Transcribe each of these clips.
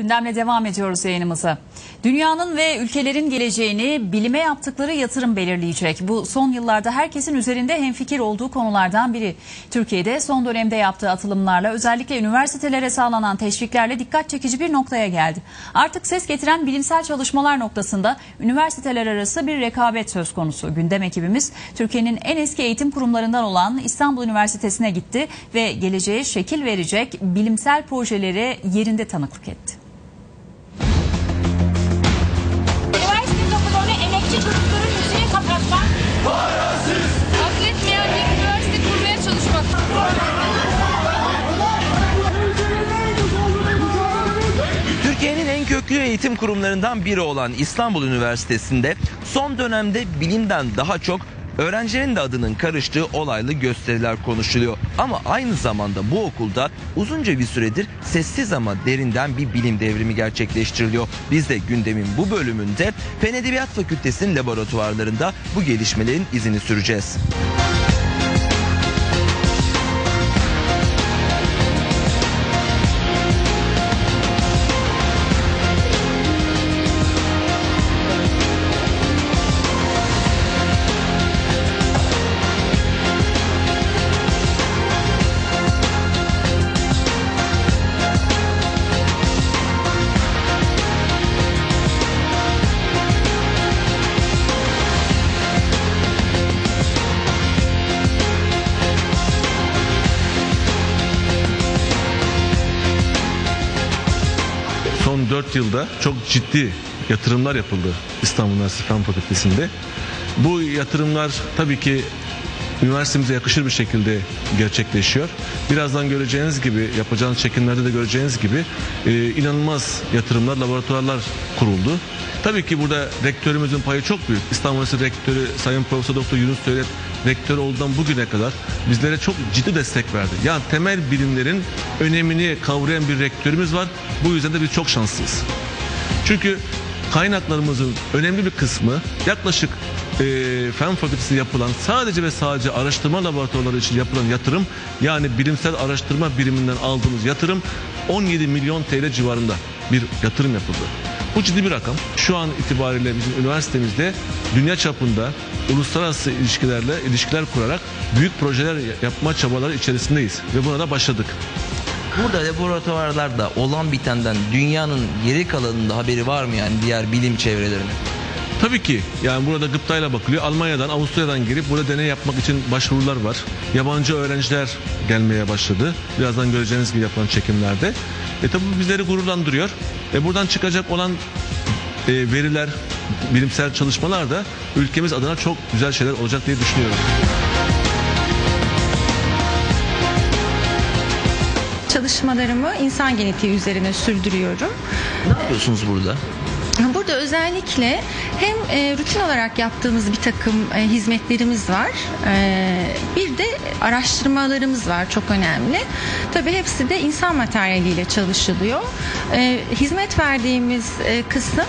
Gündemle devam ediyoruz yayınımıza. Dünyanın ve ülkelerin geleceğini bilime yaptıkları yatırım belirleyecek. Bu son yıllarda herkesin üzerinde hemfikir olduğu konulardan biri. Türkiye'de son dönemde yaptığı atılımlarla özellikle üniversitelere sağlanan teşviklerle dikkat çekici bir noktaya geldi. Artık ses getiren bilimsel çalışmalar noktasında üniversiteler arası bir rekabet söz konusu. Gündem ekibimiz Türkiye'nin en eski eğitim kurumlarından olan İstanbul Üniversitesi'ne gitti ve geleceğe şekil verecek bilimsel projeleri yerinde tanıklık etti. Köklü eğitim kurumlarından biri olan İstanbul Üniversitesi'nde son dönemde bilimden daha çok öğrencilerin de adının karıştığı olaylı gösteriler konuşuluyor. Ama aynı zamanda bu okulda uzunca bir süredir sessiz ama derinden bir bilim devrimi gerçekleştiriliyor. Biz de gündemin bu bölümünde Fen Edebiyat Fakültesi'nin laboratuvarlarında bu gelişmelerin izini süreceğiz. Yılda çok ciddi yatırımlar yapıldı İstanbul Üniversitesi Fen Fakültesi'nde. Bu yatırımlar tabii ki üniversitemize yakışır bir şekilde gerçekleşiyor. Birazdan göreceğiniz gibi, yapacağınız çekimlerde de göreceğiniz gibi e, inanılmaz yatırımlar, laboratuvarlar kuruldu. Tabii ki burada rektörümüzün payı çok büyük. İstanbul Üniversitesi Rektörü Sayın Profesör Doktor Yunus Söylet rektör olduğundan bugüne kadar bizlere çok ciddi destek verdi. Yani temel bilimlerin önemini kavrayan bir rektörümüz var. Bu yüzden de biz çok şanslıyız. Çünkü kaynaklarımızın önemli bir kısmı yaklaşık e, fen fakültesi yapılan sadece ve sadece araştırma laboratuvarları için yapılan yatırım yani bilimsel araştırma biriminden aldığımız yatırım 17 milyon TL civarında bir yatırım yapıldı. Bu ciddi bir rakam. Şu an itibariyle bizim üniversitemizde dünya çapında uluslararası ilişkilerle ilişkiler kurarak büyük projeler yapma çabaları içerisindeyiz ve buna da başladık. Burada laboratuvarlarda olan bitenden dünyanın geri kalanında haberi var mı yani diğer bilim çevrelerinin? Tabii ki yani burada gıptayla bakılıyor. Almanya'dan, Avusturya'dan gelip burada deney yapmak için başvurular var. Yabancı öğrenciler gelmeye başladı. Birazdan göreceğiniz gibi yapılan çekimlerde. E tabii bu bizleri gururlandırıyor. E buradan çıkacak olan e, veriler, bilimsel çalışmalar da ülkemiz adına çok güzel şeyler olacak diye düşünüyorum. Çalışmalarımı insan genetiği üzerine sürdürüyorum. Ne yapıyorsunuz burada? Burada özellikle hem e, rutin olarak yaptığımız bir takım e, hizmetlerimiz var. E, bir de araştırmalarımız var çok önemli. Tabii hepsi de insan materyaliyle çalışılıyor. E, hizmet verdiğimiz e, kısım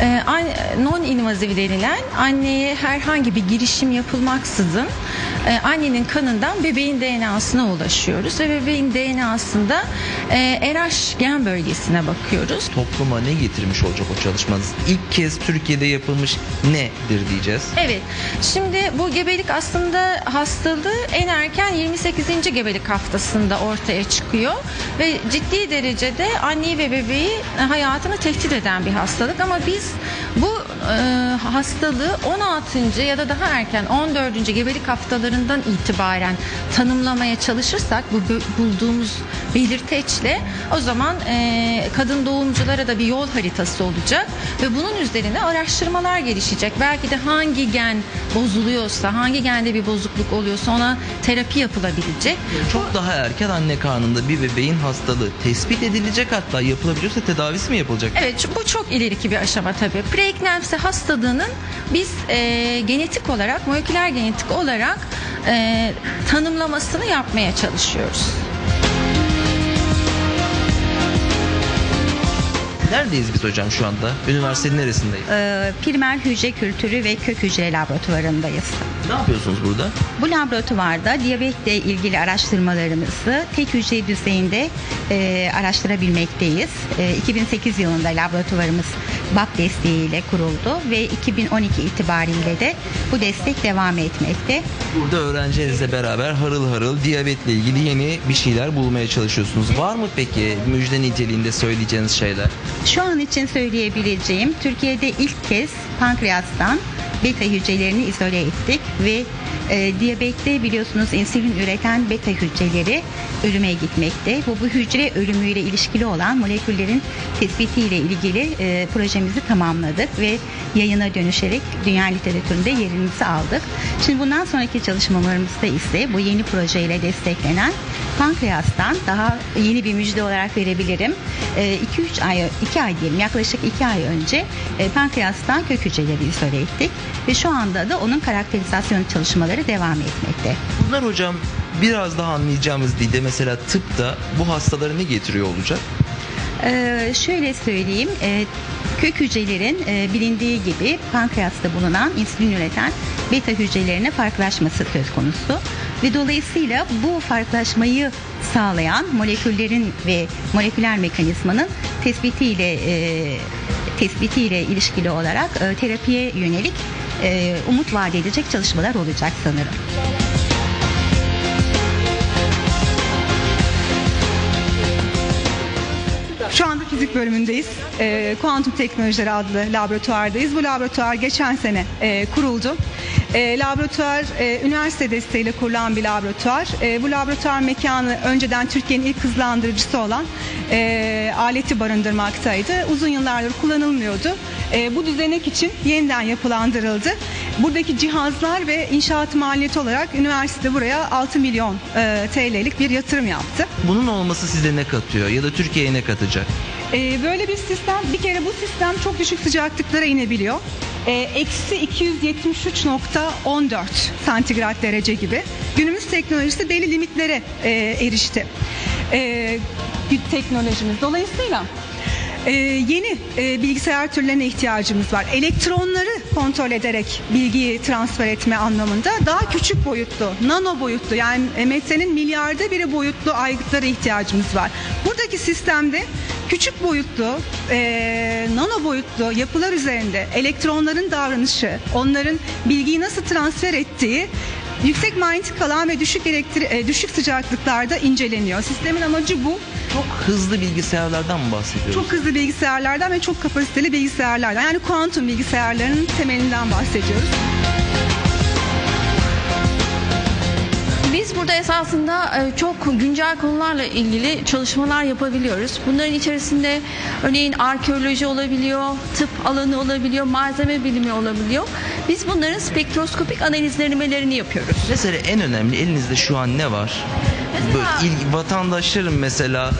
e, non-invaziv denilen anneye herhangi bir girişim yapılmaksızın e, annenin kanından bebeğin DNA'sına ulaşıyoruz ve bebeğin DNA'sında e, RH gen bölgesine bakıyoruz. Topluma ne getirmiş olacak o çalışmanız? İlk kez Türkiye'de yapılmış nedir diyeceğiz? Evet. Şimdi bu gebelik aslında hastalığı en erken 28. gebelik haftasında ortaya çıkıyor ve ciddi derecede anneyi ve bebeği hayatını tehdit eden bir hastalık ama biz bu e, hastalığı 16. ya da daha erken 14. gebelik haftalarından itibaren tanımlamaya çalışırsak bu bulduğumuz belirteçle o zaman e, kadın doğumculara da bir yol haritası olacak ve bunun üzerine araştırmalar gelişecek. Belki de hangi gen bozuluyorsa, hangi gende bir bozukluk oluyorsa ona terapi yapılabilecek. Çok daha erken anne karnında bir bebeğin hastalığı tespit edilecek hatta yapılabiliyorsa tedavisi mi yapılacak? Evet bu çok ileriki bir aşama tabii. Preeklemsi hastalığının biz e, genetik olarak, moleküler genetik olarak e, tanımlamasını yapmaya çalışıyoruz. Neredeyiz biz hocam şu anda? Üniversitenin neresindeyiz? Ee, primer hücre kültürü ve kök hücre laboratuvarındayız. Ne yapıyorsunuz burada? Bu laboratuvarda diyabetle ilgili araştırmalarımızı tek hücre düzeyinde e, araştırabilmekteyiz. E, 2008 yılında laboratuvarımız BAP desteğiyle kuruldu ve 2012 itibariyle de bu destek devam etmekte. Burada öğrencilerinizle beraber harıl harıl diyabetle ilgili yeni bir şeyler bulmaya çalışıyorsunuz. Var mı peki müjde niteliğinde söyleyeceğiniz şeyler? Şu an için söyleyebileceğim Türkiye'de ilk kez pankreastan beta hücrelerini izole ettik ve e, diyabette biliyorsunuz insülin üreten beta hücreleri ölüme gitmekte. Bu, bu hücre ölümüyle ilişkili olan moleküllerin tespitiyle ilgili e, projemizi tamamladık ve yayına dönüşerek dünya literatüründe yerimizi aldık. Şimdi bundan sonraki çalışmalarımızda ise bu yeni projeyle desteklenen pankreastan daha yeni bir müjde olarak verebilirim. 2-3 ay, 2 ay diyelim yaklaşık 2 ay önce e, pankreastan kök hücreleri izole ettik ve şu anda da onun karakterizasyon çalışmaları devam etmekte. Bunlar hocam biraz daha anlayacağımız dilde mesela tıpta bu hastalara ne getiriyor olacak? Ee, şöyle söyleyeyim, e, kök hücrelerin e, bilindiği gibi pankreasta bulunan insülin üreten beta hücrelerine farklılaşması söz konusu ve dolayısıyla bu farklılaşmayı sağlayan moleküllerin ve moleküler mekanizmanın tespitiyle e, tespitiyle ilişkili olarak e, terapiye yönelik e, umut vaat edecek çalışmalar olacak sanırım. Şu anda fizik bölümündeyiz. Ee, Kuantum Teknolojileri adlı laboratuvardayız. Bu laboratuvar geçen sene e, kuruldu. E, laboratuvar e, üniversite desteğiyle kurulan bir laboratuvar. E, bu laboratuvar mekanı önceden Türkiye'nin ilk hızlandırıcısı olan e, aleti barındırmaktaydı. Uzun yıllardır kullanılmıyordu. E, bu düzenek için yeniden yapılandırıldı. Buradaki cihazlar ve inşaat maliyeti olarak üniversite buraya 6 milyon e, TL'lik bir yatırım yaptı. Bunun olması size ne katıyor ya da Türkiye'ye ne katacak? Ee, böyle bir sistem bir kere bu sistem çok düşük sıcaklıklara inebiliyor. Ee, Eksi 273.14 santigrat derece gibi. Günümüz teknolojisi belli limitlere e, erişti. Ee, teknolojimiz dolayısıyla e, yeni e, bilgisayar türlerine ihtiyacımız var. Elektronları kontrol ederek bilgiyi transfer etme anlamında daha küçük boyutlu, nano boyutlu yani metrenin milyarda biri boyutlu aygıtlara ihtiyacımız var. Buradaki sistemde küçük boyutlu, e, nano boyutlu yapılar üzerinde elektronların davranışı, onların bilgiyi nasıl transfer ettiği yüksek manyetik alan ve düşük elektri e, düşük sıcaklıklarda inceleniyor. Sistemin amacı bu. Çok hızlı bilgisayarlardan mı bahsediyoruz? Çok hızlı bilgisayarlardan ve çok kapasiteli bilgisayarlardan. Yani kuantum bilgisayarlarının temelinden bahsediyoruz. Biz burada esasında e, çok güncel konularla ilgili çalışmalar yapabiliyoruz. Bunların içerisinde örneğin arkeoloji olabiliyor, tıp alanı olabiliyor, malzeme bilimi olabiliyor. Biz bunların spektroskopik analizlemelerini yapıyoruz. Mesela en önemli elinizde şu an ne var? Böyle ilgi, vatandaşların mesela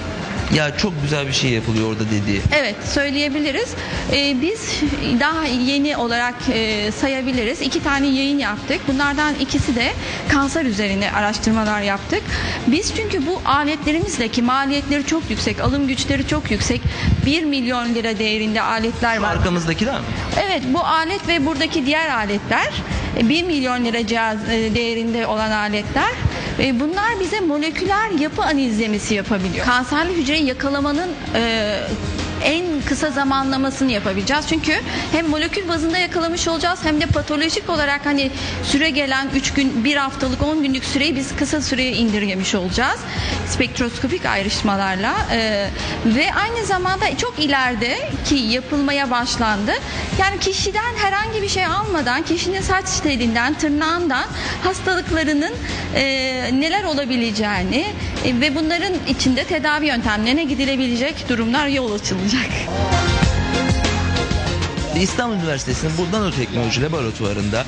ya çok güzel bir şey yapılıyor orada dediği. Evet söyleyebiliriz. Ee, biz daha yeni olarak e, sayabiliriz. İki tane yayın yaptık. Bunlardan ikisi de kanser üzerine araştırmalar yaptık. Biz çünkü bu aletlerimizdeki maliyetleri çok yüksek, alım güçleri çok yüksek. 1 milyon lira değerinde aletler Şu var. arkamızdakiler mi? Evet bu alet ve buradaki diğer aletler e, 1 milyon lira cihaz e, değerinde olan aletler. E, Bunlar bize moleküler yapı analizlemesi yapabiliyor. Kanserli hücreyi yakalamanın e, en kısa zamanlamasını yapabileceğiz. Çünkü hem molekül bazında yakalamış olacağız hem de patolojik olarak hani süre gelen 3 gün, 1 haftalık, 10 günlük süreyi biz kısa süreye indirgemiş olacağız. Spektroskopik ayrışmalarla e, ve aynı zamanda çok ileride ki yapılmaya başlandı. Yani kişiden herhangi bir şey almadan, kişinin saç telinden, tırnağından hastalıklarının e, neler olabileceğini e, ve bunların içinde tedavi yöntemlerine gidilebilecek durumlar yol açılacak. İstanbul Üniversitesi'nin bu nanoteknoloji laboratuvarında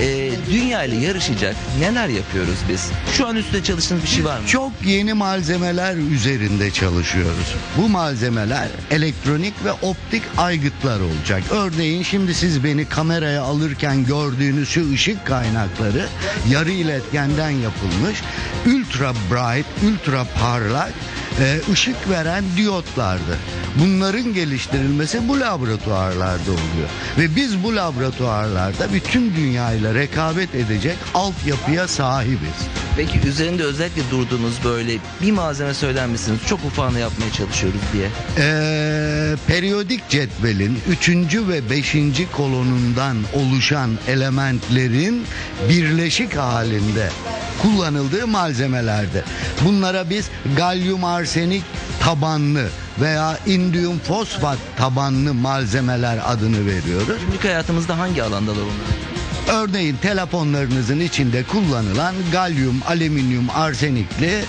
e, dünya ile yarışacak neler yapıyoruz biz? Şu an üstünde çalıştığınız bir şey var mı? Çok yeni malzemeler üzerinde çalışıyoruz. Bu malzemeler elektronik ve optik aygıtlar olacak. Örneğin şimdi siz beni kameraya alırken gördüğünüz şu ışık kaynakları yarı iletkenden yapılmış ultra bright, ultra parlak e, ışık veren diyotlardı. Bunların geliştirilmesi bu laboratuvarlarda oluyor. Ve biz bu laboratuvarlarda bütün dünyayla rekabet edecek altyapıya sahibiz. Peki üzerinde özellikle durduğunuz böyle bir malzeme söyler misiniz? Çok ufağını yapmaya çalışıyoruz diye. Ee, periyodik cetvelin 3. ve 5. kolonundan oluşan elementlerin birleşik halinde kullanıldığı malzemelerdir. Bunlara biz galyum arsenik tabanlı veya indiyum fosfat tabanlı malzemeler adını veriyoruz. Günlük hayatımızda hangi alandalar onlar? Örneğin telefonlarınızın içinde kullanılan galyum, alüminyum, arsenikli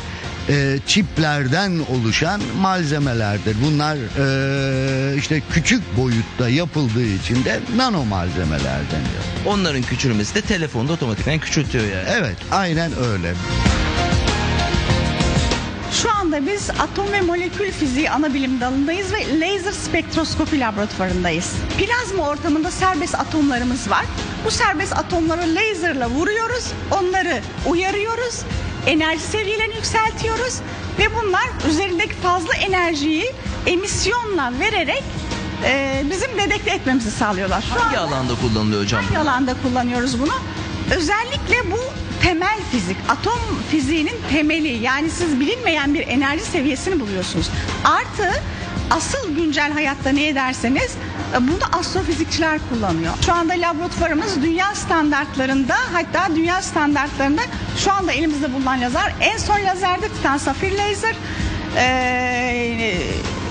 e, çiplerden oluşan malzemelerdir. Bunlar e, işte küçük boyutta yapıldığı için de nano malzemeler deniyor. Onların küçülmesi de telefonda otomatikman küçültüyor yani. Evet, aynen öyle. Anda biz atom ve molekül fiziği ana bilim dalındayız ve laser spektroskopi laboratuvarındayız. Plazma ortamında serbest atomlarımız var. Bu serbest atomları laserla vuruyoruz, onları uyarıyoruz, enerji seviyelerini yükseltiyoruz ve bunlar üzerindeki fazla enerjiyi emisyonla vererek e, bizim dedekte etmemizi sağlıyorlar. Şu Hangi anda- alanda kullanılıyor hocam? Hangi alanda kullanıyoruz bunu? Özellikle bu temel fizik, atom fiziğinin temeli. Yani siz bilinmeyen bir enerji seviyesini buluyorsunuz. Artı asıl güncel hayatta ne ederseniz e, bunu astrofizikçiler kullanıyor. Şu anda laboratuvarımız dünya standartlarında hatta dünya standartlarında şu anda elimizde bulunan lazer en son lazerde titan safir laser e,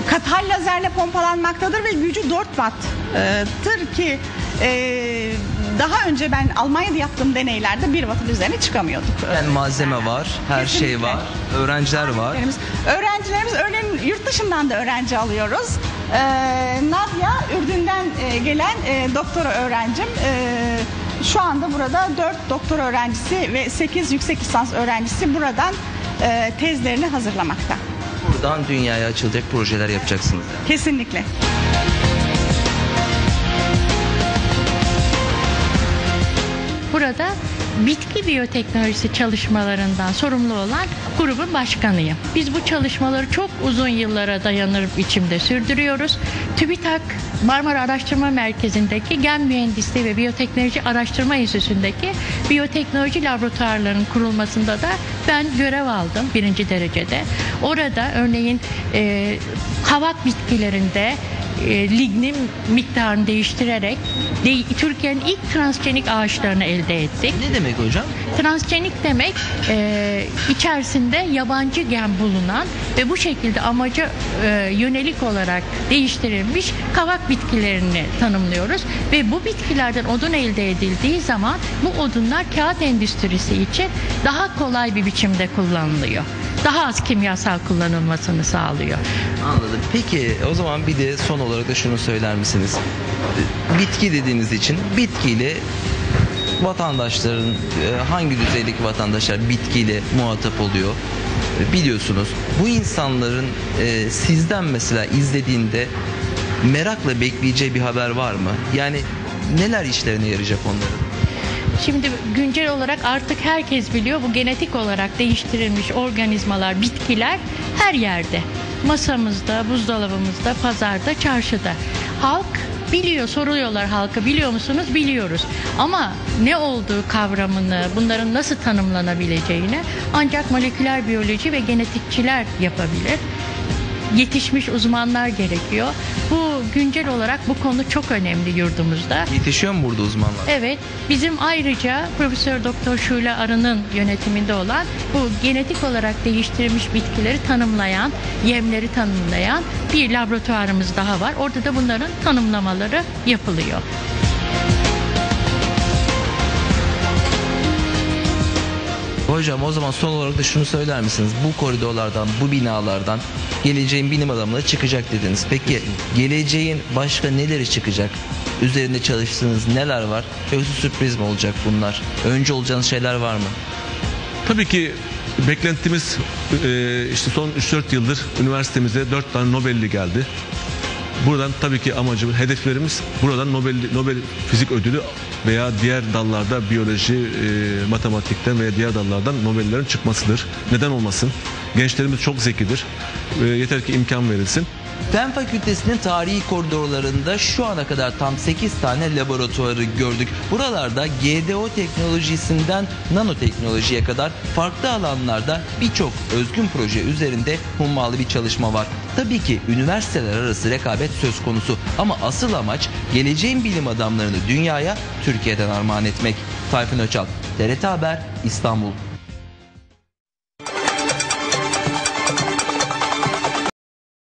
katal lazerle pompalanmaktadır ve gücü 4 watt'tır ki e, daha önce ben Almanya'da yaptığım deneylerde 1 wattın üzerine çıkamıyorduk. Yani malzeme var, her şey Kesinlikle. var, öğrenciler var. Öğrencilerimiz, öğrencilerimiz örneğin yurt dışından da öğrenci alıyoruz. Ee, Nadia Ürdün'den e, gelen e, doktora öğrencim. Ee, şu anda burada 4 doktor öğrencisi ve 8 yüksek lisans öğrencisi buradan e, tezlerini hazırlamakta. Buradan dünyaya açılacak projeler yapacaksınız. Kesinlikle. Burada bitki biyoteknolojisi çalışmalarından sorumlu olan grubun başkanıyım. Biz bu çalışmaları çok uzun yıllara dayanır biçimde sürdürüyoruz. TÜBİTAK Marmara Araştırma Merkezi'ndeki Gen Mühendisliği ve Biyoteknoloji Araştırma Enstitüsü'ndeki biyoteknoloji laboratuvarlarının kurulmasında da ben görev aldım birinci derecede. Orada örneğin e, kavak bitkilerinde e, lignin miktarını değiştirerek de, Türkiye'nin ilk transgenik ağaçlarını elde ettik. Ne demek hocam? Transgenik demek e, içerisinde yabancı gen bulunan ve bu şekilde amaca e, yönelik olarak değiştirilmiş kavak bitkilerini tanımlıyoruz ve bu bitkilerden odun elde edildiği zaman bu odunlar kağıt endüstrisi için daha kolay bir biçimde kullanılıyor. Daha az kimyasal kullanılmasını sağlıyor. Anladım. Peki o zaman bir de son olarak da şunu söyler misiniz? Bitki dediğiniz için bitkiyle vatandaşların e, hangi düzeydeki vatandaşlar bitkiyle muhatap oluyor E, biliyorsunuz. Bu insanların e, sizden mesela izlediğinde merakla bekleyeceği bir haber var mı? Yani neler işlerine yarayacak onların? Şimdi güncel olarak artık herkes biliyor bu genetik olarak değiştirilmiş organizmalar, bitkiler her yerde. Masamızda, buzdolabımızda, pazarda, çarşıda. Halk biliyor, soruyorlar halka biliyor musunuz? Biliyoruz. Ama ne olduğu kavramını, bunların nasıl tanımlanabileceğini ancak moleküler biyoloji ve genetikçiler yapabilir yetişmiş uzmanlar gerekiyor. Bu güncel olarak bu konu çok önemli yurdumuzda. Yetişiyor mu burada uzmanlar? Evet, bizim ayrıca Profesör Doktor Şule Arı'nın yönetiminde olan bu genetik olarak değiştirilmiş bitkileri tanımlayan, yemleri tanımlayan bir laboratuvarımız daha var. Orada da bunların tanımlamaları yapılıyor. Hocam o zaman son olarak da şunu söyler misiniz? Bu koridorlardan, bu binalardan geleceğin bilim adamları çıkacak dediniz. Peki geleceğin başka neleri çıkacak? Üzerinde çalıştığınız neler var? Yoksa sürpriz mi olacak bunlar? Önce olacağınız şeyler var mı? Tabii ki beklentimiz e, işte son 3-4 yıldır üniversitemize 4 tane Nobel'li geldi. Buradan tabii ki amacımız, hedeflerimiz buradan Nobel, Nobel Fizik Ödülü veya diğer dallarda biyoloji, e, matematikten veya diğer dallardan Nobel'lerin çıkmasıdır. Neden olmasın? Gençlerimiz çok zekidir. E, yeter ki imkan verilsin. Fen Fakültesinin tarihi koridorlarında şu ana kadar tam 8 tane laboratuvarı gördük. Buralarda GDO teknolojisinden nanoteknolojiye kadar farklı alanlarda birçok özgün proje üzerinde hummalı bir çalışma var. Tabii ki üniversiteler arası rekabet söz konusu ama asıl amaç geleceğin bilim adamlarını dünyaya Türkiye'den armağan etmek. Tayfun Öçal, TRT Haber, İstanbul.